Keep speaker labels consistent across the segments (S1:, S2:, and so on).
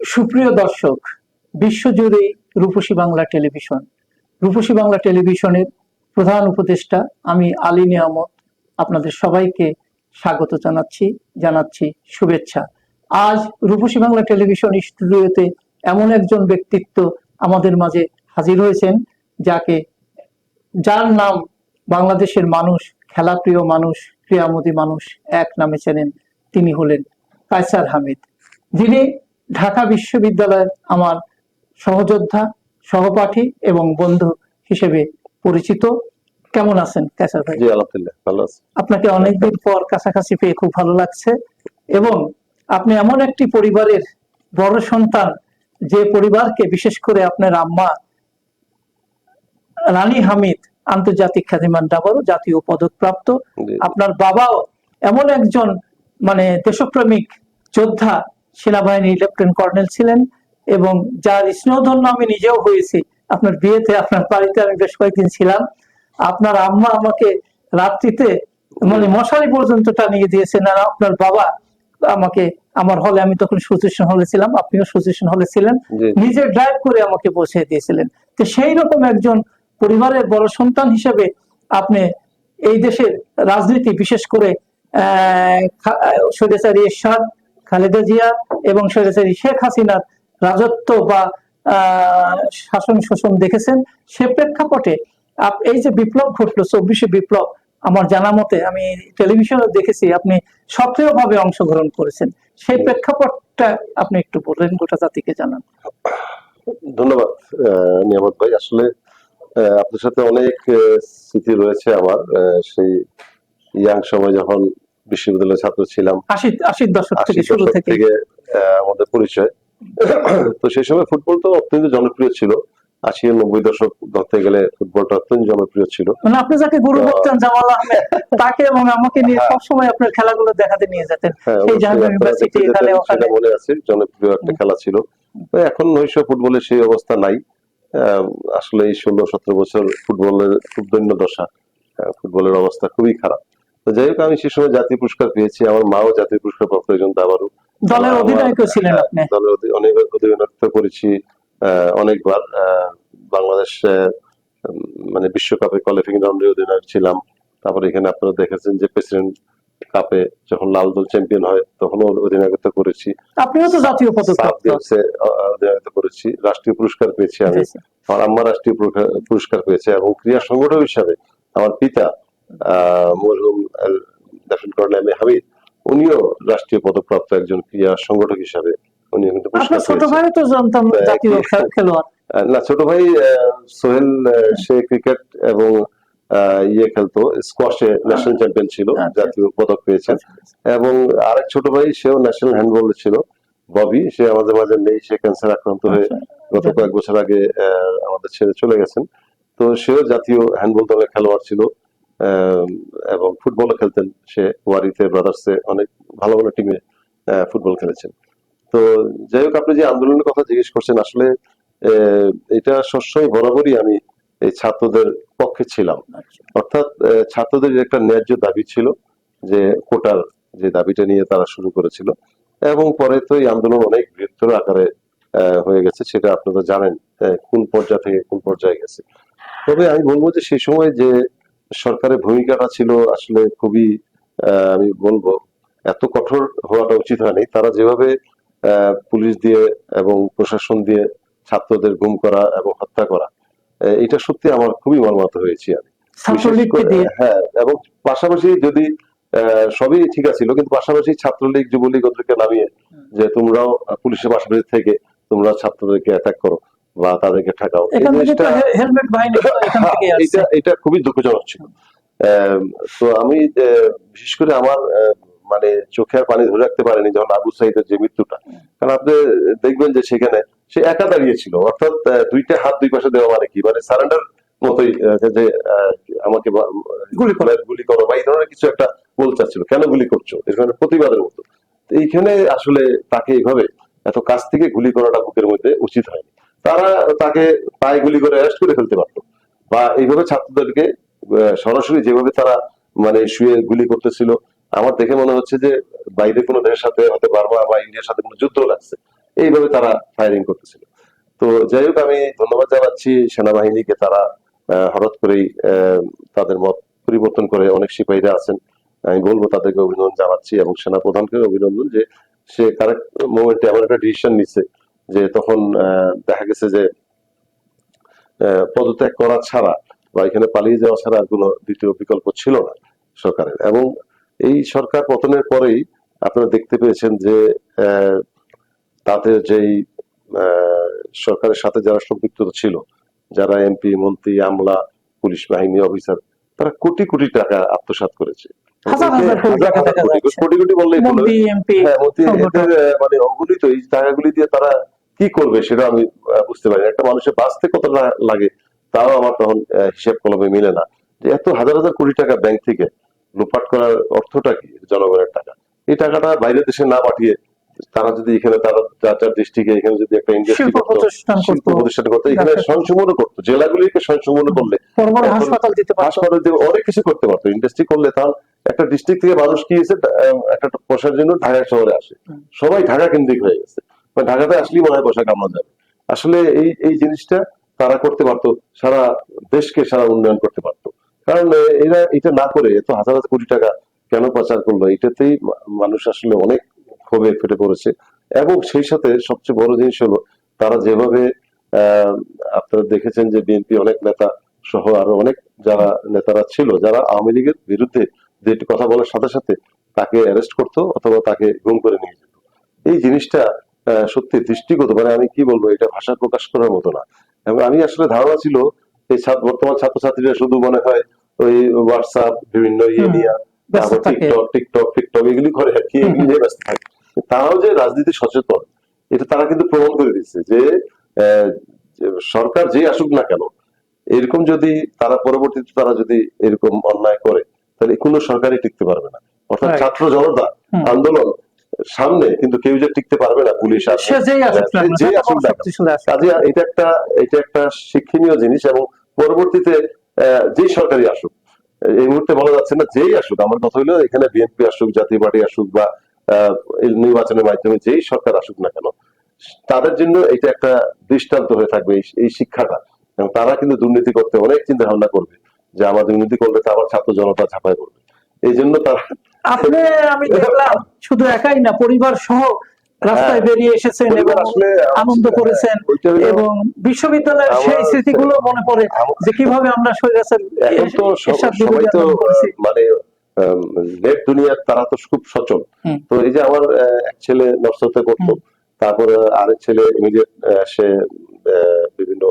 S1: সুপ্রিয় দর্শক, বিশ্বজুড়ে রূপসী বাংলা টেলিভিশন। রূপসী বাংলা টেলিভিশনের প্রধান উপদেষ্টা আমি আলী নিয়ামত আপনাদের সবাইকে স্বাগত জানাচ্ছি জানাচ্ছি শুভেচ্ছা। আজ রূপসী বাংলা টেলিভিশন স্টুডিওতে এমন একজন ব্যক্তিত্ব আমাদের মাঝে হাজির হয়েছেন, যাকে, যার নাম বাংলাদেশের মানুষ, খেলাপ্রিয় মানুষ ক্রিয়ামোদী মানুষ এক নামে চেনেন, তিনি হলেন কায়সার হামিদ। যিনি ঢাকা বিশ্ববিদ্যালয়ের আমার সহযোদ্ধা সহপাঠী এবং বন্ধু হিসেবে পরিচিত। কেমন আছেন কায়সার ভাই?
S2: আলহামদুলিল্লাহ ভালো আছি।
S1: আপনাকে অনেকদিন পর কাছাকাছি পেয়ে খুব ভালো লাগছে এবং আপনি এমন একটি পরিবারের বড় সন্তান যে পরিবারকে বিশেষ করে আপনার আম্মা রানী হামিদ আন্তর্জাতিক খ্যাতিমান ডাবরও জাতীয় পদক প্রাপ্ত। আপনার বাবাও এমন একজন মানে দেশপ্রেমিক যোদ্ধা সেনাবাহিনী লেফটেন্যান্ট কর্নেল ছিলেন এবং যার স্নেহধন্য আমি নিজেও হয়েছি। আপনার বিয়েতে আপনার বাড়িতে আমি বেশ কয়েকদিন ছিলাম। আপনার আম্মা আমাকে রাত্রিতে মানে মশারি পর্যন্ত টানিয়ে দিয়েছেন আর আপনার বাবা আমাকে আমার হলে আমি তখন সুচিশন হলে ছিলাম আপনিও সুচিশন হলে ছিলেন। নিজে ড্রাইভ করে আমাকে পৌঁছে দিয়েছিলেন। তো সেই রকম একজন পরিবারের বড় সন্তান হিসেবে আপনি এই দেশের রাজনীতি বিশেষ করে স্বৈরাচারী এরশাদ খালেদা জিয়া এবং শেখ হাসিনার রাজত্ব বা শাসন শোষণ দেখেছেন, সে প্রেক্ষাপটে এই যে বিপ্লব ঘটলো, চব্বিশে বিপ্লব, আমার জানা মতে, আমি টেলিভিশনে দেখেছি, আপনি সক্রিয়ভাবে অংশগ্রহণ করেছেন। সেই প্রেক্ষাপটটা আপনি একটু বললেন গোটা জাতিকে জানান।
S2: ধন্যবাদ নিয়ামত ভাই। আসলে আপনার সাথে অনেক স্মৃতি রয়েছে আমার সেই ইয়াং সময় যখন বিশ্ববিদ্যালয়ের ছাত্র ছিলাম।
S1: আশি আশির দশক থেকে শুরু থেকে
S2: আমাদের পরিচয়। তো সেই সময় ফুটবল তো অত্যন্ত জনপ্রিয় ছিল। আশি নব্বই দশক ধরতে গেলে ফুটবলটা অত্যন্ত জনপ্রিয় ছিল।
S1: মানে আপনি যাকে গুরু বলতেন জামাল আহমেদ তাকে এবং আমাকে নিয়ে সবসময় আপনার খেলাগুলো দেখাতে নিয়ে যেতেন।
S2: হ্যাঁ,
S1: সেই জাহাঙ্গীর ইউনিভার্সিটি এখানে ওখানে।
S2: মনে আছে জনপ্রিয় একটা খেলা ছিল। তো এখন নৈশ ফুটবলের সেই অবস্থা নাই। আহ, আসলে এই ষোলো সতেরো বছর ফুটবলের খুব দৈন্য দশা ফুটবলের অবস্থা খুবই খারাপ। যাই হোক আমি সেই সময় জাতীয় পুরস্কার পেয়েছি। আমার মাও জাতীয় পুরস্কার প্রাপ্ত একজন দাবারু
S1: দলের অধিনায়কও ছিলেন
S2: হ্যাঁ,
S1: আপনি।
S2: দলের অনেক অধিনায়কত্ব করেছি অনেকবার বাংলাদেশ মানে বিশ্বকাপে কোয়ালিফাইং রাউন্ডে অধিনায়ক ছিলাম। তারপরে এখানে আপনারা দেখেছেন যে প্রেসিডেন্ট কাপে যখন লাল দল চ্যাম্পিয়ন হয় তখনও অধিনায়কত্ব করেছি।
S1: আপনিও তো জাতীয় পদক
S2: অধিনায়কত্ব করেছি। রাষ্ট্রীয় পুরস্কার পেয়েছি আমি। আমার আম্মা রাষ্ট্রীয় পুরস্কার- পেয়েছে এবং ক্রীড়া সংগঠক হিসাবে আমার পিতা মরহুম এম এ হামিদ। উনিও রাষ্ট্রীয় পদকপ্রাপ্ত একজন ক্রীড়া সংগঠক হিসাবে উনি কিন্তু
S1: ছোট। ভাই তো জানতাম জাতীয় খেলোয়াড়।
S2: না ছোট ভাই সোহেল সে ক্রিকেট এবং ইয়ে খেলতো স্কোয়াশে ন্যাশনাল চ্যাম্পিয়ন ছিল
S1: আচ্ছা।
S2: জাতীয় পদক পেয়েছেন। এবং আরেক ছোট ভাই সেও ন্যাশনাল হ্যান্ডবল ছিল ববি সে আমাদের মাঝে নেই সে ক্যান্সার আক্রান্ত হয়ে
S1: আচ্ছা।
S2: গত কয়েক বছর আগে আহ, আমাদের ছেড়ে চলে গেছেন। তো সেও জাতীয় হ্যান্ডবল দলের খেলোয়াড় ছিল। এবং ফুটবলও খেলতেন। সে ওয়ারিতে, ব্রাদার্সে অনেক ভালো ভালো টিমে ফুটবল খেলেছেন। তো যাই হোক, আপনি যে আন্দোলনের কথা জিজ্ঞেস করছেন, আসলে এটা সবসময় বরাবরই আমি এই ছাত্রদের পক্ষে ছিলাম। অর্থাৎ ছাত্রদের একটা ন্যায্য দাবি ছিল যে, কোটার যে দাবিটা নিয়ে তারা শুরু করেছিল। এবং পরে তো এই আন্দোলন অনেক বৃহত্তর আকারে হয়ে গেছে, সেটা আপনারা জানেন কোন পর্যায় থেকে কোন পর্যায়ে গেছে। তবে আমি বলব যে, সেই সময় যে সরকারের ভূমিকাটা ছিল আসলে খুবই আমি বলব এত কঠোর হওয়াটা উচিত হয়নি। তারা যেভাবে পুলিশ দিয়ে এবং প্রশাসন দিয়ে ছাত্রদের গুম করা এবং হত্যা করা এটা সত্যি আমার খুবই মর্মাহত হয়েছি আমি। হ্যাঁ এবং পাশাপাশি যদি আহ, সবই ঠিক আছে কিন্তু পাশাপাশি ছাত্রলীগ যুবলীগ ওদেরকে নামিয়ে যে তোমরাও পুলিশের পাশাপাশি থেকে তোমরা ছাত্রদেরকে অ্যাটাক করো। বা তাদেরকে ঠেকাও। এই এটা এটা খুবই দুঃখজনক ছিল। তো আমি বিশেষ করে আমার মানে চোখে আর পানি ধরে রাখতে পারিনি যখন আবু সাইদের যে মৃত্যুটা। কারণ আপনি দেখবেন যে সেখানে সে একা দাঁড়িয়েছিল অর্থাৎ দুইটা হাত দুই পাশে দেওয়া মানে কি? মানে সারেন্ডার মতোই যে আমাকে
S1: গুলি করো।
S2: গুলি করো বা এই ধরনের কিছু একটা বলতে চাচ্ছিল। কেন গুলি করছ? এখানে প্রতিবাদের মতো। তো এইখানে আসলে তাকে এইভাবে এত কাছ থেকে গুলি করাটা বুকের মধ্যে উচিত হয়নি। তারা তাকে পায়ে গুলি করে অ্যারেস্ট করে ফেলতে পারতো। বা এইভাবে ছাত্রদেরকে সরাসরি যেভাবে তারা মানে শুয়ে গুলি করতেছিল, আমার দেখে মনে হচ্ছে যে বাইরে কোনো দেশের সাথে হয়তো বার্মা বা ইন্ডিয়ার সাথে কোনো যুদ্ধ লাগছে। এইভাবে তারা ফায়ারিং করতেছিল। তো যাই হোক, আমি ধন্যবাদ জানাচ্ছি সেনাবাহিনীকে, তারা হঠাৎ করেই তাদের মত পরিবর্তন করে অনেক সিপাহীরা আছেন। আমি বলব তাদেরকে অভিনন্দন জানাচ্ছি এবং সেনা প্রধানকে অভিনন্দন যে সে কারেক্ট মোমেন্টে এমন একটা ডিসিশন নিচ্ছে। যে তখন দেখা গেছে যে পদত্যাগ করা ছাড়া বা এখানে পালিয়ে যাওয়া ছাড়া আর কোনো দ্বিতীয় বিকল্প ছিল না সরকারের। এবং এই সরকার পতনের পরেই আপনারা দেখতে পেয়েছেন যে তাদের যেই সরকারের সাথে যারা সম্পৃক্ত ছিল যারা এমপি মন্ত্রী আমলা পুলিশ বাহিনী অফিসার তারা কোটি কোটি টাকা আত্মসাৎ করেছে।
S1: কোটি
S2: কোটি, বললেই
S1: এমপি
S2: হ্যাঁ, মানে অগণিত এই টাকাগুলি দিয়ে তারা কি করবে সেটা আমি বুঝতে পারি একটা মানুষের বাঁচতে কত লাগে তাও আমার তখন হিসাব কলমে মিলে না। যে এত হাজার হাজার কোটি টাকা ব্যাংক থেকে লুটপাট করার অর্থটা কি? জনগণের টাকা। এই টাকাটা বাইরের দেশে না পাঠিয়ে তারা যদি এখানে তারা চার চার ডিস্ট্রিক্টে এখানে যদি একটা ইন্ডাস্ট্রি
S1: প্রতিষ্ঠান করতো
S2: এখানে
S1: ব্যবসা করতো।
S2: জেলাগুলিকে সংশোধন করলে।
S1: হাসপাতাল দিতে
S2: হাসপাতাল দিয়ে অনেক কিছু করতে পারতো। ইন্ডাস্ট্রি করলে তাহলে একটা ডিস্ট্রিক্ট থেকে মানুষ কি হয়েছে একটা পয়সার জন্য ঢাকা শহরে আসে। সবাই ঢাকা কেন্দ্রিক হয়ে গেছে। মানে ঢাকাতে আসলেই মনে হয় পয়সা কামানো যাবে। আসলে এই এই জিনিসটা তারা করতে পারতো, সারা দেশকে সারা উন্নয়ন করতে পারতো। কারণ এরা এটা না করে এত হাজার হাজার কোটি টাকা কেন পাচার করল? এটাতেই মানুষ আসলে অনেক ক্ষোভে ফেটে পড়েছে। এবং সেই সাথে সবচেয়ে বড় জিনিস হলো, তারা যেভাবে আপনারা দেখেছেন যে বিএনপি অনেক নেতা সহ আরও অনেক যারা নেতারা ছিল, যারা আওয়ামী লীগের বিরুদ্ধে যেটি কথা বলার সাথে সাথে তাকে অ্যারেস্ট করতো অথবা তাকে গুম করে নিয়ে যেত। এই জিনিসটা সত্যি দৃষ্টিগত মানে আমি কি বলব এটা ভাষা প্রকাশ করার মতো না। এবং আমি আসলে ধারণা ছিল এই ছাত্র বর্তমান ছাত্রছাত্রীরা শুধু মনে হয় ওই হোয়াটসঅ্যাপ বিভিন্ন ইয়ে নিয়ে তারপর টিকটক টিকটক টিকটক এগুলি করে আর কি এগুলি নিয়ে ব্যস্ত থাকে। তারাও যে রাজনীতি সচেতন এটা তারা কিন্তু প্রমাণ করে দিচ্ছে যে আহ, সরকার যে আসুক না কেন এরকম যদি তারা পরবর্তীতে তারা যদি এরকম অন্যায় করে তাহলে কোনো সরকারই টিকতে পারবে না। অর্থাৎ ছাত্র জনতা আন্দোলন সামনে কিন্তু কেউ যে টিকতে পারবে না পুলিশ যে। কাজে এটা একটা এটা একটা শিক্ষণীয় জিনিস এবং পরবর্তীতে যেই সরকারি আসুক এই মুহূর্তে বলা যাচ্ছে না যেই আসুক আমার কথা হলো এখানে বিএনপি আসুক জাতীয় পার্টি আসুক বা নির্বাচনের মাধ্যমে যেই সরকার আসুক না কেন তাদের জন্য এটা একটা দৃষ্টান্ত হয়ে থাকবে এই- শিক্ষাটা। এবং তারা কিন্তু দুর্নীতি করতে অনেক চিন্তা ভাবনা করবে যে আমার দুর্নীতি করলে তো আবার ছাত্র জনতা ঝাঁপায় করবে এই জন্য তারা
S1: আপনি আমি দেখলাম শুধু একাই না পরিবার সহ রাস্তায়
S2: হ্যাঁ।
S1: বেরিয়ে এসেছেন এবং আনন্দ করেছেন এবং বিশ্ববিদ্যালয়ের সেই স্মৃতিগুলো মনে পড়ে যে কীভাবে আমরা
S2: সবাই তো মানে নেট দুনিয়ার তারা তো খুব সচল। তো এই যে আমার এক ছেলে নর্সতে করতো তারপরে আরেক ছেলে ইমিডিয়েট সে বিভিন্ন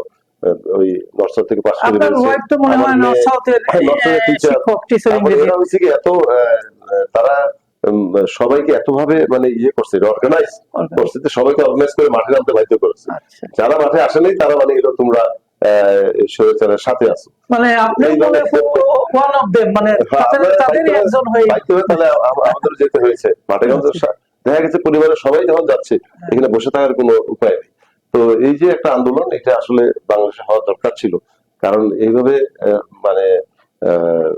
S2: ওই নর্সার থেকে পাশ করে
S1: হয়
S2: হ্যাঁ, এত তারা সবাইকে এতভাবে মানে ইয়ে করছে অর্গানাইজ করছে যে সবাইকে অর্গানাইজ করে মাঠে নামতে বাধ্য করেছে।
S1: আচ্ছা।
S2: যারা মাঠে আসেনি তারা মানে এলো তোমরা স্বৈরাচারের সাথে আছো।
S1: মানে আপনি ওয়ান অফ দেম মানে
S2: হ্যাঁ,
S1: তাদের
S2: আমরা
S1: তাদেরই একজন হয়ে
S2: তাহলে আমাদের যেতে হয়েছে। মাঠে দেখা গেছে পরিবারের সবাই যখন যাচ্ছে এখানে বসে থাকার কোনো উপায় নেই। তো এই যে একটা আন্দোলন এটা আসলে বাংলাদেশে হওয়া দরকার ছিল। কারণ এইভাবে মানে আহ,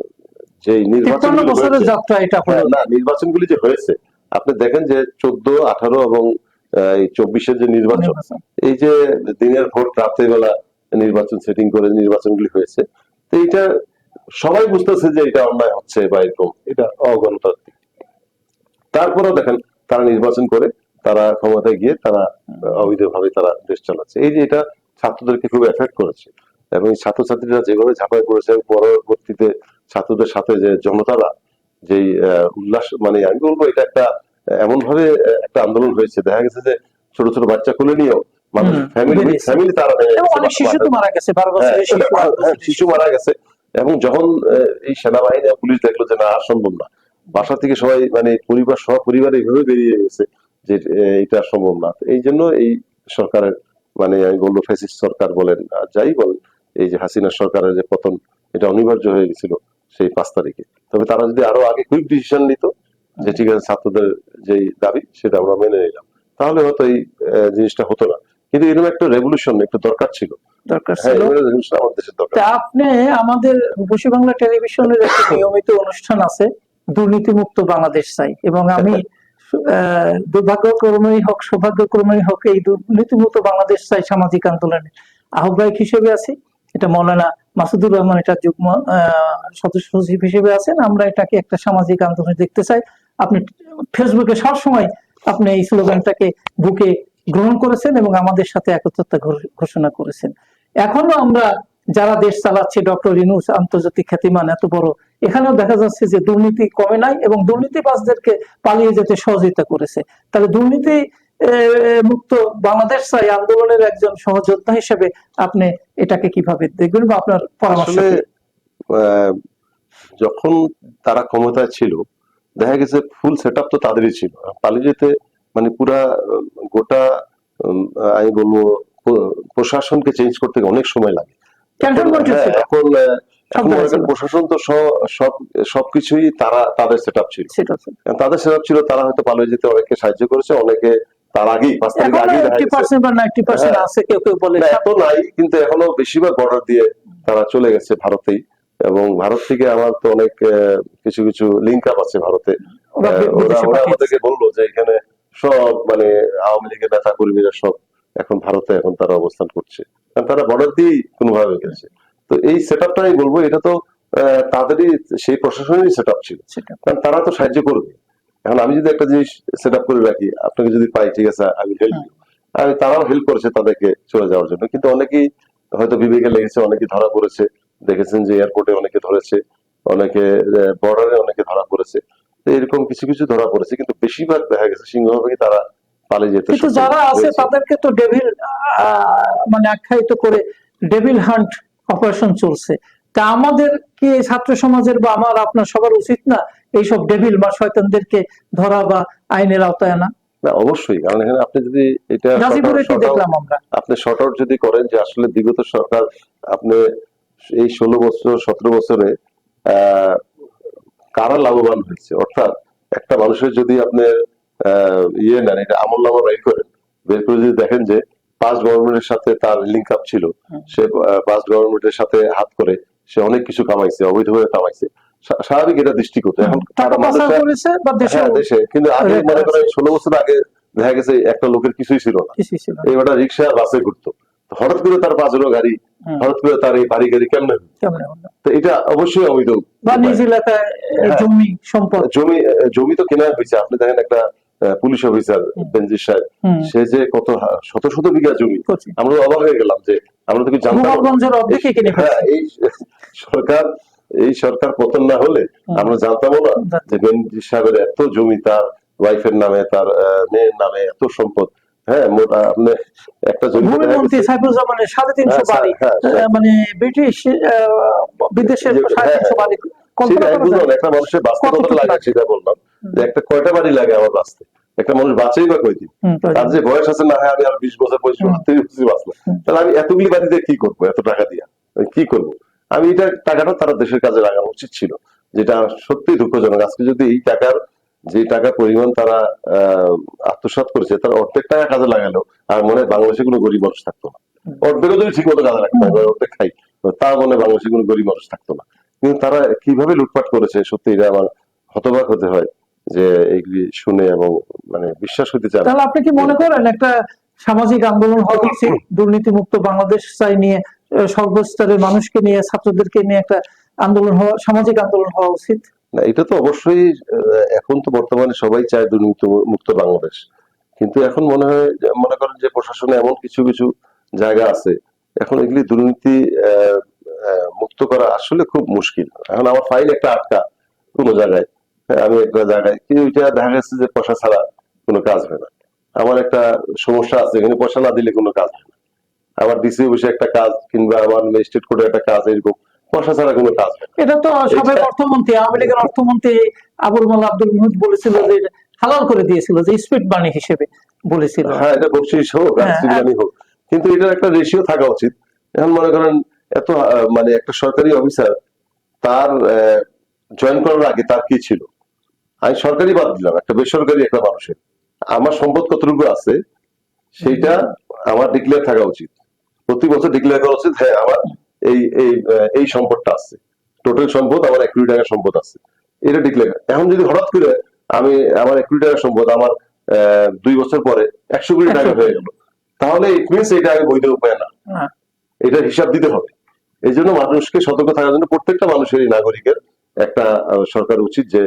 S2: যে নির্বাচন
S1: বছরের যাত্রা এটা
S2: না নির্বাচনগুলি যে হয়েছে আপনি দেখেন যে চোদ্দ আঠারো এবং এই চব্বিশের যে নির্বাচন। এই যে দিনের ভোট রাতের বেলা নির্বাচন সেটিং করে নির্বাচনগুলি হয়েছে তো এইটা সবাই বুঝতেছে যে এটা অন্যায় হচ্ছে বা এরকম এটা অগণতান্ত্রিক। তারপরেও দেখেন তারা নির্বাচন করে তারা ক্ষমতায় গিয়ে তারা অবৈধভাবে তারা দেশ চালাচ্ছে। এই যে এটা ছাত্রদেরকে খুব এফেক্ট করেছে। এবং এই ছাত্রছাত্রীরা যেভাবে ঝাঁপায় পড়েছে পরবর্তীতে ছাত্রদের সাথে যে জনতারা যেই উল্লাস মানে আমি বলব এটা একটা এমন ভাবে একটা আন্দোলন হয়েছে। দেখা গেছে যে ছোট ছোট বাচ্চা কোলে নিয়েও মানুষ ফ্যামিলি ফ্যামিলি তারা
S1: শিশু মারা গেছে
S2: হ্যাঁ,
S1: শিশু
S2: হ্যাঁ, শিশু মারা গেছে। এবং যখন এই সেনাবাহিনী পুলিশ দেখল যে না আর সম্ভব না। বাসা থেকে সবাই মানে পরিবার সহ পরিবার এইভাবে বেরিয়ে গেছে যে এটা সম্ভব না। এই জন্য এই সরকারের মানে আমি বলব ফেসিস্ট সরকার বলেন যাই বলেন এই যে হাসিনা সরকারের যে পতন এটা অনিবার্য হয়ে গেছিল। সেই পাঁচ তারিখে তবে তারা যদি আরও আগে কুইক ডিসিশন নিত যে ঠিক আছে ছাত্রদের যেই দাবি সেটা আমরা মেনে নিলাম। তাহলে হয়তো এই জিনিসটা হতো না। কিন্তু এরকম একটা রেভলিউশন একটু দরকার ছিল।
S1: দরকার
S2: হ্যাঁ
S1: ছিল। আপনি আমাদের রূপসী বাংলা টেলিভিশনের একটি নিয়মিত অনুষ্ঠান আছে দুর্নীতিমুক্ত বাংলাদেশ চাই। এবং আমি আহ, দুর্ভাগ্যক্রমেই হোক সৌভাগ্যক্রমেই হোক এই দুর্নীতিমুক্ত বাংলাদেশ চাই সামাজিক আন্দোলনের আহ্বায়ক হিসেবে আছি। এটা মৌলানা মাসুদুর রহমান এটা যুগ্ম সদস্য সচিব হিসেবে আছেন। আমরা এটাকে একটা সামাজিক আন্দোলন দেখতে চাই। আপনি ফেসবুকে সবসময় আপনি এই স্লোগানটাকে বুকে গ্রহণ করেছেন এবং আমাদের সাথে একত্রতা ঘোষণা করেছেন। এখনও আমরা যারা দেশ চালাচ্ছে, ডক্টর ইনুস আন্তর্জাতিক খ্যাতিমান এত বড়, এখানেও দেখা যাচ্ছে যে দুর্নীতি কমে নাই এবং দুর্নীতিবাজদেরকে পালিয়ে যেতে সহযোগিতা করেছে। তাহলে দুর্নীতি মুক্ত বাংলাদেশ চাই আন্দোলনের একজন সহযোদ্ধা হিসেবে আপনি এটাকে কীভাবে দেখবেন বা আপনার পরামর্শ
S2: যখন তারা ক্ষমতায় ছিল দেখা গেছে ফুল সেট তো তাদেরই ছিল যেতে মানে পুরা গোটা আমি বলব প্রশাসনকে চেঞ্জ করতে অনেক সময় লাগে হ্যাঁ। এখন
S1: ছিল।
S2: প্রশাসন তো সব সবকিছুই তারা তাদের সেটা ছিল। তাদের সেট ছিল তারা হয়তো পালিয়ে যেতে অনেকে সাহায্য করেছে অনেকে তার আগেই পাঁচ তারিখ আগেই।
S1: আছে কেউ কেউ বলে
S2: এত নাই কিন্তু এখনও বেশিরভাগ বর্ডার দিয়ে তারা চলে গেছে ভারতেই। এবং ভারত থেকে আমার তো অনেক কিছু কিছু লিঙ্ক আপ আছে ভারতে।
S1: ওরা।
S2: আমাদেরকে বলল যে এখানে সব মানে আওয়ামী লীগের নেতা কর্মীরা সব এখন ভারতে এখন তারা অবস্থান করছে। কারণ তারা বর্ডার দিয়েই কোনোভাবে গেছে। তো এই সেট আমি বলব এটা তো আহ, তাদেরই সেই প্রশাসনেরই সেট আপ
S1: ছিল
S2: কারণ তারা তো সাহায্য করবে। এখন আমি যদি একটা জিনিস সেট আপ করে রাখি আপনাকে যদি পাই ঠিক আছে আমি হেল্প আমি তারাও হেল্প করেছে তাদেরকে চলে যাওয়ার জন্য। কিন্তু অনেকেই হয়তো বিবেকে লেগেছে অনেকেই ধরা পড়েছে। দেখেছেন যে এয়ারপোর্টে অনেকে ধরেছে অনেকে বর্ডারে অনেকে ধরা পড়েছে। তো এরকম কিছু কিছু ধরা পড়েছে কিন্তু বেশিরভাগ দেখা গেছে সিংহভাগই তারা পালিয়ে যেতে
S1: কিন্তু যারা আছে তাদেরকে তো ডেভিল মানে আখ্যায়িত করে ডেভিল হান্ট অপারেশন চলছে। তা আমাদের কি ছাত্র সমাজের বা আমার আপনার সবার উচিত না এইসব ডেভিল বা শয়তানদেরকে ধরা বা আইনের আওতায় আনা?
S2: না অবশ্যই। কারণ এখানে আপনি যদি এটা
S1: দেখলাম আমরা?
S2: আপনি শর্ট আউট যদি করেন যে আসলে বিগত সরকার আপনি এই ষোলো বছর সতেরো বছরে কারা লাভবান হয়েছে? অর্থাৎ একটা মানুষের যদি আপনি আহ, ইয়ে নেন এটা আমল নামা বের করেন বের করে যদি দেখেন যে পাঁচ গভর্নমেন্টের সাথে তার লিঙ্ক আপ ছিল সে পাঁচ গভর্নমেন্টের সাথে হাত করে সে অনেক কিছু কামাইছে অবৈধভাবে কামাইছে। স্বাভাবিক এটা দৃষ্টিগত এখন
S1: বা দেশে
S2: হ্যাঁ কিন্তু আগে মনে করেন ষোলো বছর আগে দেখা গেছে একটা লোকের
S1: কিছুই ছিল না।
S2: ওটা রিক্সা বাসে ঘুরতো। হঠাৎ করে তার পাঁচজনো গাড়ি হঠাৎ করে তার এই বাড়ি গাড়ি কেমনে? তো এটা অবশ্যই অবৈধ।
S1: বা নিজ এলাকায়
S2: হ্যাঁ।
S1: জমি সম্পদ।
S2: জমি জমি তো কেনা হয়েছে আপনি দেখেন একটা পুলিশ অফিসার
S1: হুম।
S2: বেনজির সাহেব সে যে কত শত শত বিঘা জমি। আমরা অবাক হয়ে গেলাম যে আমরা তো কিছু জানতাম হ্যাঁ। এই সরকার এই সরকার পতন না হলে আমরা জানতামও না যে বেনজির সাহেবের এত জমি তার ওয়াইফের নামে তার মেয়ের নামে এত সম্পদ হ্যাঁ আপনি একটা জমি
S1: ভূমিমন্ত্রী সাড়ে তিনশো
S2: হ্যাঁ,
S1: বাড়ি
S2: হ্যাঁ, হ্যাঁ।
S1: মানে ব্রিটিশ বিদেশের সাড়ে
S2: হ্যাঁ,
S1: তিনশো বাড়ি?
S2: একটা মানুষের লাগে? সেটা বললাম যে একটা কয়টা বাড়ি লাগে আমার বাঁচতে একটা মানুষ বাঁচেই বা কয়দিন? তার যে বয়স আছে না হয় আমি আর বিশ বছর পঁচিশ বছর তিরিশ বছর বাঁচলাম তাহলে আমি এতগুলি বাড়িতে কি করব এত টাকা দিয়া? কি করব? আমি এটা টাকাটা তারা দেশের কাজে লাগানো উচিত ছিল যেটা সত্যি দুঃখজনক। আজকে যদি এই টাকার যে টাকা পরিমাণ তারা আহ আত্মসাৎ করেছে তার অর্ধেক টাকা কাজে লাগালো আর মনে হয় বাংলাদেশে কোনো গরিব মানুষ থাকতো না। অর্ধেকও যদি ঠিক মতো কাজে রাখতো অর্ধেক খাই তা মনে বাংলাদেশে কোনো গরিব মানুষ থাকতো না। কিন্তু তারা কীভাবে লুটপাট করেছে সত্যি এটা আমার হতবাক হতে হয়। যে এগুলি শুনে এবং মানে বিশ্বাস হতে চায়
S1: তাহলে আপনি কি মনে করেন একটা সামাজিক আন্দোলন হওয়া উচিত দুর্নীতি মুক্ত বাংলাদেশ চাই নিয়ে সর্বস্তরের মানুষকে নিয়ে ছাত্রদেরকে নিয়ে একটা আন্দোলন হওয়া সামাজিক আন্দোলন হওয়া উচিত?
S2: না এটা তো অবশ্যই এখন তো বর্তমানে সবাই চায় দুর্নীতি মুক্ত বাংলাদেশ। কিন্তু এখন মনে হয় মনে করেন যে প্রশাসনে এমন কিছু কিছু জায়গা আছে। এখন এগুলি দুর্নীতি মুক্ত করা আসলে খুব মুশকিল। এখন আমার ফাইল একটা আটকা কোনো জায়গায়। আমি একটা জায়গায় কি ওইটা দেখা গেছে যে পয়সা ছাড়া কোনো কাজ হয় না। আমার একটা সমস্যা আছে এখানে পয়সা না দিলে কোনো কাজ হয় না। আমার ডিসি অফিসে একটা কাজ কিংবা আমার ম্যাজিস্ট্রেট কোর্টে একটা কাজ এরকম পয়সা ছাড়া কোনো কাজ
S1: এটা তো সাবেক অর্থমন্ত্রী আওয়ামী লীগের অর্থমন্ত্রী আবুল মাল আব্দুল মুহিত বলেছিল যে হালাল করে দিয়েছিল যে স্পিড হিসেবে বলেছিল।
S2: হ্যাঁ এটা বকশিস হোক
S1: হ্যাঁ,
S2: হোক। কিন্তু এটার একটা রেশিও থাকা উচিত। এখন মনে করেন এত মানে একটা সরকারি অফিসার তার জয়েন করার আগে তার কি ছিল? আমি সরকারি বাদ দিলাম একটা বেসরকারি একটা মানুষের। আমার সম্পদ কতটুকু আছে সেইটা আমার ডিক্লেয়ার থাকা উচিত। প্রতি বছর ডিক্লেয়ার করা উচিত হ্যাঁ আমার এই এই এই সম্পদটা আছে। টোটাল সম্পদ আমার এক কোটি টাকার সম্পদ আছে। এটা ডিক্লেয়ার এখন যদি হঠাৎ করে আমি আমার এক কোটি টাকা সম্পদ আমার দুই বছর পরে একশো কোটি টাকা হয়ে গেল তাহলে ইট মিনস এটা আমি বৈধ উপায় না। এটা হিসাব দিতে হবে। এই জন্য মানুষকে সতর্ক থাকার জন্য প্রত্যেকটা মানুষেরই নাগরিকের একটা সরকার উচিত যে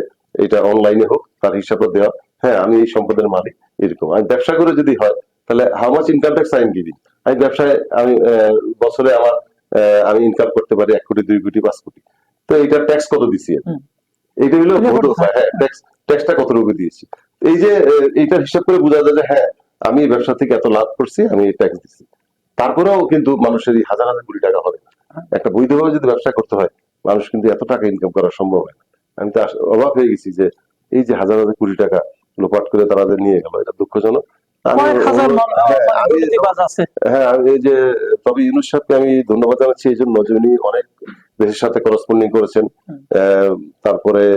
S2: এটা অনলাইনে হোক তার হিসাবটা দেওয়া। হ্যাঁ আমি এই সম্পদের মালিক এরকম। আমি ব্যবসা করে যদি হয় তাহলে how much income tax I'm giving আমি ব্যবসায় আমি বছরে আমার আমি ইনকাম করতে পারি এক কোটি দুই কোটি পাঁচ কোটি। তো এইটার ট্যাক্স কত দিছি? এইটা হলো
S1: এটা
S2: হ্যাঁ ট্যাক্স ট্যাক্সটা কতটুকু দিয়েছি? এই যে এইটার হিসাব করে বোঝা যায় যে হ্যাঁ আমি এই ব্যবসা থেকে এত লাভ করছি আমি এই ট্যাক্স দিচ্ছি তারপরেও কিন্তু মানুষের এই হাজার হাজার কোটি টাকা হবে না। একটা বৈধভাবে যদি ব্যবসা করতে হয় মানুষ কিন্তু এত টাকা ইনকাম করা সম্ভব হয় না। আমি তো অবাক হয়ে গেছি যে এই যে হাজার হাজার কোটি টাকা লোপাট করে তারা নিয়ে গেল এটা দুঃখজনক। হ্যাঁ, আমি- হ্যাঁ আমি এই যে তবে ইউনুস সাহেবকে আমি ধন্যবাদ জানাচ্ছি এই জন্য যে উনি অনেক দেশের সাথে করসপন্ডিং করেছেন। তারপরে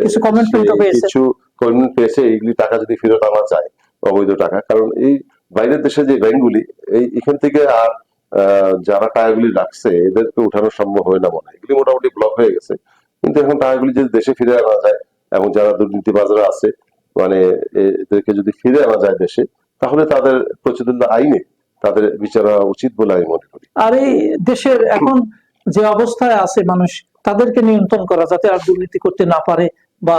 S1: কিছু comment পেয়েছে।
S2: কিছু এইগুলি টাকা যদি ফেরত আনা যায় অবৈধ টাকা। কারণ এই বাইরের দেশে যে ব্যাংকগুলি এই এখান থেকে আর যারা টাকাগুলি রাখছে এদেরকে উঠানো সম্ভব হয় না মনে হয়। এগুলি মোটামুটি ব্লক হয়ে গেছে। কিন্তু এখন টাকাগুলি যদি দেশে ফিরে আনা যায় এবং যারা দুর্নীতিবাজরা আছে মানে এদেরকে যদি ফিরে আনা যায় দেশে তাহলে তাদের প্রচলিত আইনে তাদের বিচার হওয়া উচিত বলে আমি মনে করি।
S1: আর এই দেশের এখন যে অবস্থায় আছে মানুষ তাদেরকে নিয়ন্ত্রণ করা যাতে আর দুর্নীতি করতে না পারে বা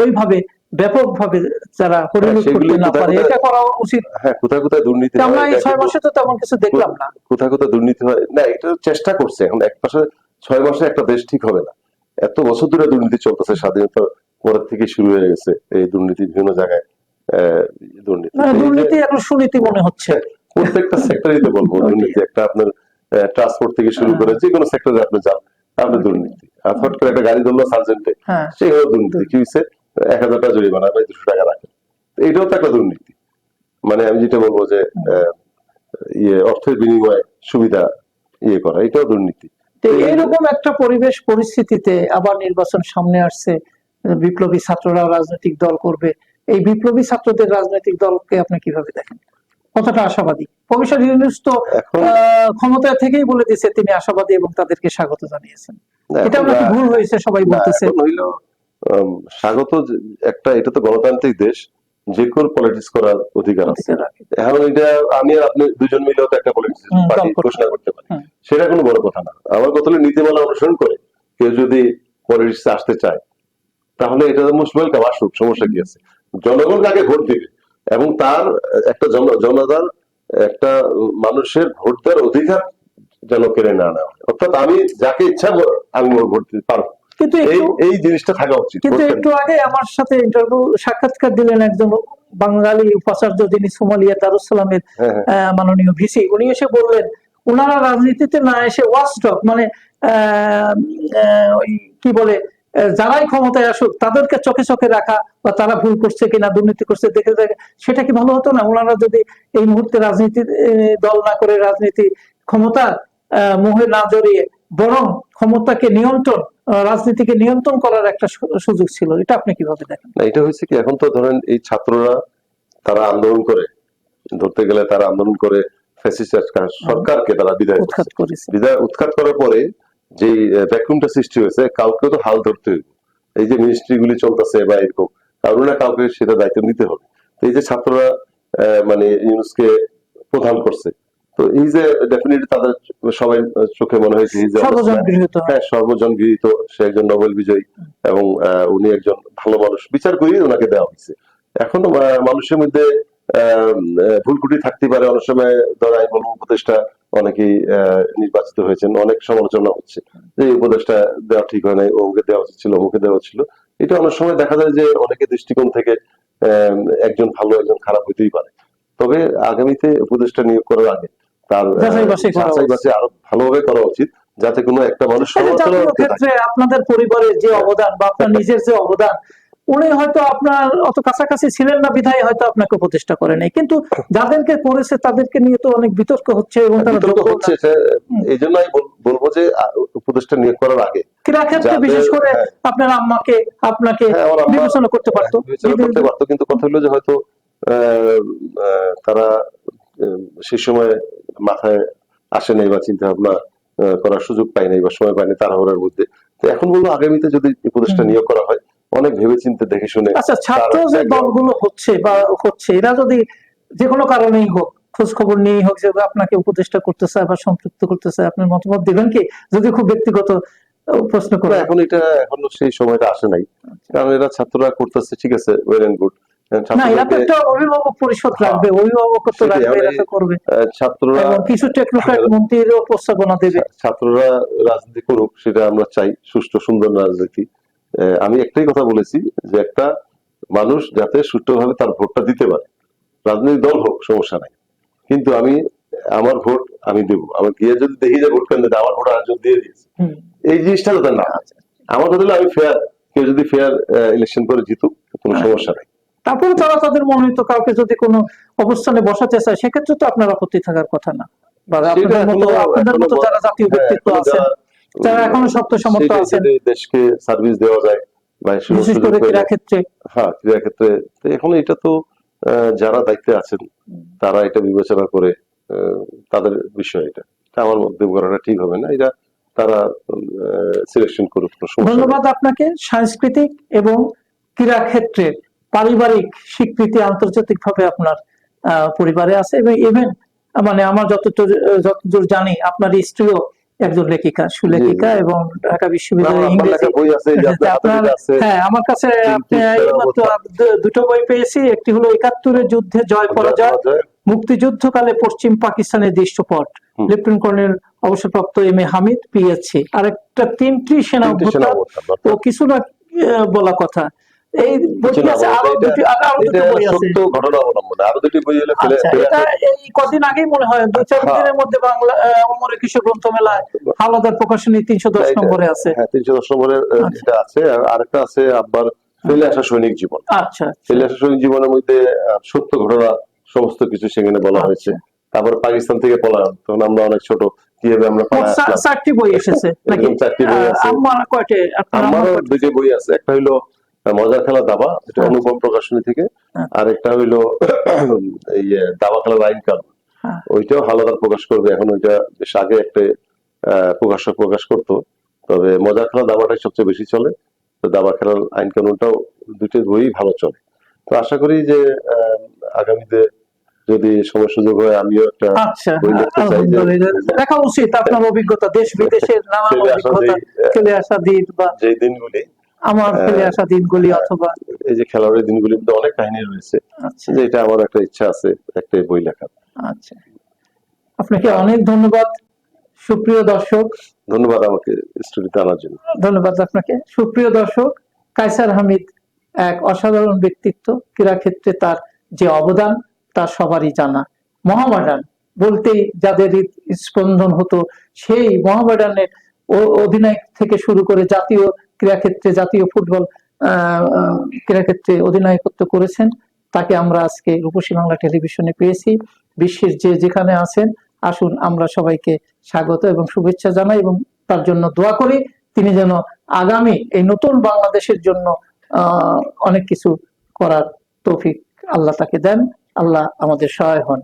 S1: ওইভাবে ব্যাপকভাবে যারা হরিলুট
S2: সেগুলি
S1: করতে না পারে এটা করা উচিত।
S2: হ্যাঁ কোথায় কোথায় দুর্নীতি
S1: আমরা
S2: হয়
S1: এই ছয় মাসে তো তেমন কিছু দেখলাম না।
S2: কোথায় কোথায় দুর্নীতি হয় না এটা চেষ্টা করছে এখন এক মাসে ছয় মাসে একটা দেশ ঠিক হবে না। এত বছর ধরে দুর্নীতি চলতেছে স্বাধীনতার পরের থেকে শুরু হয়ে গেছে এই দুর্নীতি বিভিন্ন জায়গায় দুর্নীতি।
S1: দুর্নীতি এখন সুনীতি মনে হচ্ছে।
S2: প্রত্যেকটা সেক্টরই তো বলব দুর্নীতি। একটা আপনার ট্রান্সপোর্ট থেকে শুরু করে যে কোনো সেক্টরে আপনি যান আপনি দুর্নীতি। আর হট করে একটা গাড়ি ধরলো সার্জেন্টে
S1: হ্যাঁ।
S2: সেগুলো দুর্নীতি। কি হয়েছে এক হাজার টাকা জরিমানা দুশো টাকা রাখেন তো একটা দুর্নীতি। মানে আমি যেটা বলব যে আহ, ইয়ে অর্থের বিনিময়ে সুবিধা ইয়ে করা এটাও দুর্নীতি।
S1: তো এইরকম একটা পরিবেশ পরিস্থিতিতে আবার নির্বাচন সামনে আসছে বিপ্লবী ছাত্ররা রাজনৈতিক দল করবে। এই বিপ্লবী ছাত্রদের রাজনৈতিক দলকে আপনি কীভাবে দেখেন? কতটা আশাবাদী। প্রফেসর ইউনুস তো ক্ষমতায় থেকেই বলে দিয়েছে তিনি আশাবাদী এবং তাদেরকে স্বাগত জানিয়েছেন। এটা নাকি ভুল হয়েছে সবাই বলতেছে?
S2: স্বাগত একটা এটা তো গণতান্ত্রিক দেশ। যে কোনো পলিটিক্স করার অধিকার আছে। এখন এটা আমি আর আপনি দুজন মিলেও তো একটা পলিটিক্স পার্টি ঘোষণা করতে পারি। সেটা কোনো বড় কথা না। আমার কথা হলো নীতিমালা অনুসরণ করে কেউ যদি পলিটিক্সে আসতে চায় তাহলে এটা মোস্ট ওয়েলকাম আসুক সমস্যা কি আছে? জনগণ কাকে ভোট দিবে? এবং তার একটা জন- জনতার একটা মানুষের ভোট দেওয়ার অধিকার যেন কেড়ে না নেওয়া হয়। অর্থাৎ আমি যাকে ইচ্ছা আমি ভোট দিতে পারব।
S1: কিন্তু
S2: এই জিনিসটা থাকা উচিত
S1: কিন্তু একটু আগে আমার সাথে ইন্টারভিউ সাক্ষাৎকার দিলেন একজন বাঙালি উপাচার্য যিনি সোমালিয়া দারুসালামের
S2: হ্যাঁ, হ্যাঁ।
S1: মাননীয় ভিসি। উনি এসে বললেন ওনারা রাজনীতিতে না এসে ওয়াচডগ মানে কি বলে যারাই ক্ষমতায় আসুক তাদেরকে চোখে চোখে রাখা বা তারা ভুল করছে কিনা দুর্নীতি করছে দেখে দেখে সেটা কি ভালো হতো না? ওনারা যদি এই মুহূর্তে রাজনীতি দল না করে রাজনীতি ক্ষমতা আহ, মোহে না জড়িয়ে বরং ক্ষমতাকে নিয়ন্ত্রণ রাজনীতিকে নিয়ন্ত্রণ করার একটা সুযোগ ছিল। এটা আপনি কীভাবে দেখেন?
S2: না এটা হয়েছে কি এখন তো ধরেন এই ছাত্ররা তারা আন্দোলন করে ধরতে গেলে তারা আন্দোলন করে সরকারকে তারা বিদায়
S1: উৎখাত
S2: বিদায় উৎখাত করার পরে যে ভ্যাকুমটা সৃষ্টি হয়েছে কাউকে তো হাল ধরতে হইব। এই যে মিনিস্ট্রি গুলি চলতেছে বা এরকম কারণ না কাউকে সেটা দায়িত্ব নিতে হবে। তো এই যে ছাত্ররা আহ, মানে ইউনুসকে প্রধান করছে তো এই যে ডেফিনেটলি তাদের সবাই চোখে মনে হয়েছে
S1: হয়।
S2: সর্বজন গৃহীত। সে একজন নোবেল বিজয়ী এবং উনি একজন ভালো মানুষ। বিচার করি ওনাকে দেওয়া হয়েছে। এখনও মানুষের মধ্যে ভুলকুটি থাকতে পারে। অনেক সময় ধর আমি বলব উপদেষ্টা অনেকেই নির্বাচিত হয়েছেন। অনেক সমালোচনা হচ্ছে যে এই উপদেশটা দেওয়া ঠিক হয় নাই ওকে দেওয়া উচিত ছিল ওকে দেওয়া ছিল। এটা অনেক সময় দেখা যায় যে অনেকে দৃষ্টিকোণ থেকে আহ, একজন ভালো একজন খারাপ হইতেই পারে। তবে আগামীতে উপদেশটা নিয়োগ করার আগে তার
S1: যাচাই বাছাই
S2: আরও ভালোভাবে করা উচিত যাতে কোনো একটা মানুষ।
S1: ক্ষেত্রে আপনাদের পরিবারের যে অবদান বা আপনার নিজের যে অবদান উনি হয়তো আপনার অত কাছাকাছি ছিলেন না বিধায় হয়তো আপনাকে প্রতিষ্ঠা করে নাই। কিন্তু যাদেরকে করেছে তাদেরকে নিয়ে তো অনেক বিতর্ক হচ্ছে এবং তারা
S2: হচ্ছে এই জন্য আমি বলব যে আহ, উপদেশটা নিয়োগ করার আগে
S1: ক্রীড়া বিশেষ করে
S2: হ্যাঁ।
S1: আপনার আম্মাকে আপনাকে
S2: হ্যাঁ,
S1: বিবেচনা করতে পারতো।
S2: করতে পারতো। কিন্তু কথা হলো যে হয়তো তারা সেই সময় মাথায় আসে নাই বা চিন্তা ভাবনা করার সুযোগ পায় নাই বা সময় নাই তাড়াহুড়ার মধ্যে। তো এখন বলব আগামীতে যদি নিয়োগ করা হয় অনেক ভেবেচিন্তে দেখে শুনে
S1: আচ্ছা ছাত্র যে দলগুলো হচ্ছে বা হচ্ছে এরা যদি যে কোনো কারণেই হোক খোঁজ খবর নিয়েই হোক যে আপনাকে উপদেষ্টা করতে চায় বা সম্পৃক্ত করতে চায় আপনার মতামত দিবেন কি? যদি খুব ব্যক্তিগত প্রশ্ন করে।
S2: এখন এটা এখনও সেই সময়টা আসে নাই। কারণ এরা ছাত্ররা করতেছে ঠিক আছে ওয়েল এন্ড গুড
S1: না এরা তো একটা অভিভাবক পরিষদ
S2: হ্যাঁ।
S1: অভিভাবকত্ব
S2: সেটাই,
S1: এরা
S2: আমি-
S1: তো করবে
S2: ছাত্ররা
S1: এবং কিছু টেকনোক্র্যাট মন্ত্রীরও প্রস্তাবনা দেবে
S2: ছাত্ররা রাজনীতি করুক সেটা আমরা চাই সুষ্ঠু সুন্দর রাজনীতি আমি একটাই কথা বলেছি যে একটা মানুষ যাতে সুষ্ঠুভাবে তার ভোটটা দিতে পারে রাজনৈতিক দল হোক সমস্যা নাই কিন্তু আমি আমার ভোট আমি দেবো আমার গিয়ে যদি দেখি যে ভোট কেন্দ্রে আমার ভোট আরেকজন দিয়ে দিয়েছে এই জিনিসটা যাতে না হয়। আমার কথা হলো আমি ফেয়ার কেউ যদি ফেয়ার ইলেকশন করে জিতুক কোনো
S1: হ্যাঁ।
S2: সমস্যা নাই
S1: তারপরে তারা তাদের মনোনীত কাউকে যদি কোনো অবস্থানে বসাতে চায় সেক্ষেত্রে তো আপনার আপত্তি থাকার কথা না। বা আপনাদের মতো যারা জাতীয়
S2: হ্যাঁ,
S1: ব্যক্তিত্ব আছেন
S2: যারা-
S1: এখনও শক্ত সমর্থ আছেন
S2: দেশকে সার্ভিস দেওয়া যায়
S1: বিশেষ করে ক্রীড়া ক্ষেত্রে
S2: হ্যাঁ ক্রীড়া ক্ষেত্রে এখন এটা তো যারা দায়িত্বে আছেন তারা এটা বিবেচনা করে তাদের বিষয় এটা। আমার মধ্যে করাটা ঠিক হবে না। এটা তারা সিলেকশন করুক
S1: ধন্যবাদ আপনাকে। সাংস্কৃতিক এবং ক্রীড়া ক্ষেত্রে পারিবারিক স্বীকৃতি আন্তর্জাতিক ভাবে আপনার পরিবারে আছে এবং ইভেন মানে আমার যতদূর যতদূর জানি আপনার স্ত্রীও একজন লেখিকা সুলেখিকা এবং ঢাকা
S2: না,
S1: বিশ্ববিদ্যালয়ের
S2: আমার
S1: ইংরেজি।
S2: লেখা বই আছে এই যে আপনার হাতে
S1: আপনার
S2: যেটা আছে
S1: হ্যাঁ আমার কাছে আপনি দুটো বই পেয়েছি একটি হলো একাত্তরের যুদ্ধে জয় পরাজয় মুক্তিযুদ্ধকালে পশ্চিম পাকিস্তানের দৃশ্যপট।
S2: হুম।
S1: লেফটেন্যান্ট কর্নেল অবসরপ্রাপ্ত এম এ হামিদ পিএসসি আর একটা তিনটি সেনা
S2: তিনটি সেনা
S1: অভ্যুত্থান ও কিছু না বলা কথা। এই বইটি আছে
S2: আরও
S1: দুটি আরও
S2: এটা
S1: বই আছে
S2: সত্য ঘটনা অবলম্বনে আরও দুটি বই হলে ফেলে
S1: এটা এই কদিন আগেই মনে হয় দুই চার। দিনের মধ্যে বাংলা আহ, অমর গ্রন্থ মেলায় হালাদার প্রকাশনী তিনশো দশ
S2: এটা-
S1: নম্বরে আছে
S2: হ্যাঁ তিনশো দশ নম্বরের আহ। এটা আছে আর আরেকটা আছে আব্বার ফেলে আসা সৈনিক জীবন
S1: আচ্ছা
S2: ফেলে আসা সৈনিক জীবনের মধ্যে সত্য ঘটনা সমস্ত কিছু সেখানে বলা
S1: আচ্ছা।
S2: হয়েছে তারপর পাকিস্তান থেকে পলায়ন তখন আমরা অনেক ছোট কীভাবে আমরা।
S1: চারটি বই এসেছে নাকি
S2: চারটি বই আছে।
S1: আমার কয়টে আমার
S2: আমারও
S1: কয়টে?
S2: বই আছে একটা হইল আহ, মজার খেলা দাবা এটা
S1: হ্যাঁ।
S2: অনুপম প্রকাশনী থেকে।
S1: হ্যাঁ।
S2: আর একটা হইল দাবা আইন কানুন
S1: হ্যাঁ।
S2: ওইটাও হালাদার প্রকাশ করবে। এখন ওইটা বেশ আগে একটা প্রকাশক প্রকাশ করতো। তবে মজার খেলা দাবাটাই সবচেয়ে বেশি চলে। তো দাবা খেলার আইন কানুনটাও দুটো বই ভালো চলে। তো আশা করি যে আগামীতে যদি সময় সুযোগ হয় আমিও একটা
S1: আচ্ছা দেখা উচিত আপনার অভিজ্ঞতা। দেশ বিদেশের
S2: আসা
S1: অভিজ্ঞতা ফেলে আসা দিন বা
S2: যে দিনগুলি।
S1: আমার ফেলে আসা দিনগুলি অথবা
S2: এই যে খেলোয়াড়ের দিনগুলির মধ্যে অনেক কাহিনী রয়েছে
S1: আচ্ছা।
S2: যে এটা আমার একটা ইচ্ছা আছে একটা বই লেখার।
S1: আচ্ছা। আপনাকে অনেক ধন্যবাদ। সুপ্রিয় দর্শক।
S2: ধন্যবাদ আমাকে স্টুডিওতে আনার জন্য।
S1: ধন্যবাদ আপনাকে। সুপ্রিয় দর্শক কাইসার হামিদ এক অসাধারণ ব্যক্তিত্ব। ক্রীড়া ক্ষেত্রে তার যে অবদান তা সবারই জানা। মহামেডান বলতেই যাদের স্পন্দন হতো সেই মহামেডানের অধিনায়ক থেকে শুরু করে জাতীয় ক্রীড়া ক্ষেত্রে জাতীয় ফুটবল আহ, আহ, ক্রীড়া ক্ষেত্রে অধিনায়কত্ব করেছেন তাকে আমরা আজকে রূপসী বাংলা টেলিভিশনে পেয়েছি। বিশ্বের যে যেখানে আছেন আসুন আমরা সবাইকে স্বাগত এবং শুভেচ্ছা জানাই এবং তার জন্য দোয়া করি। তিনি যেন আগামী এই নতুন বাংলাদেশের জন্য অনেক কিছু করার তৌফিক আল্লাহ তাকে দেন। আল্লাহ আমাদের সহায় হন।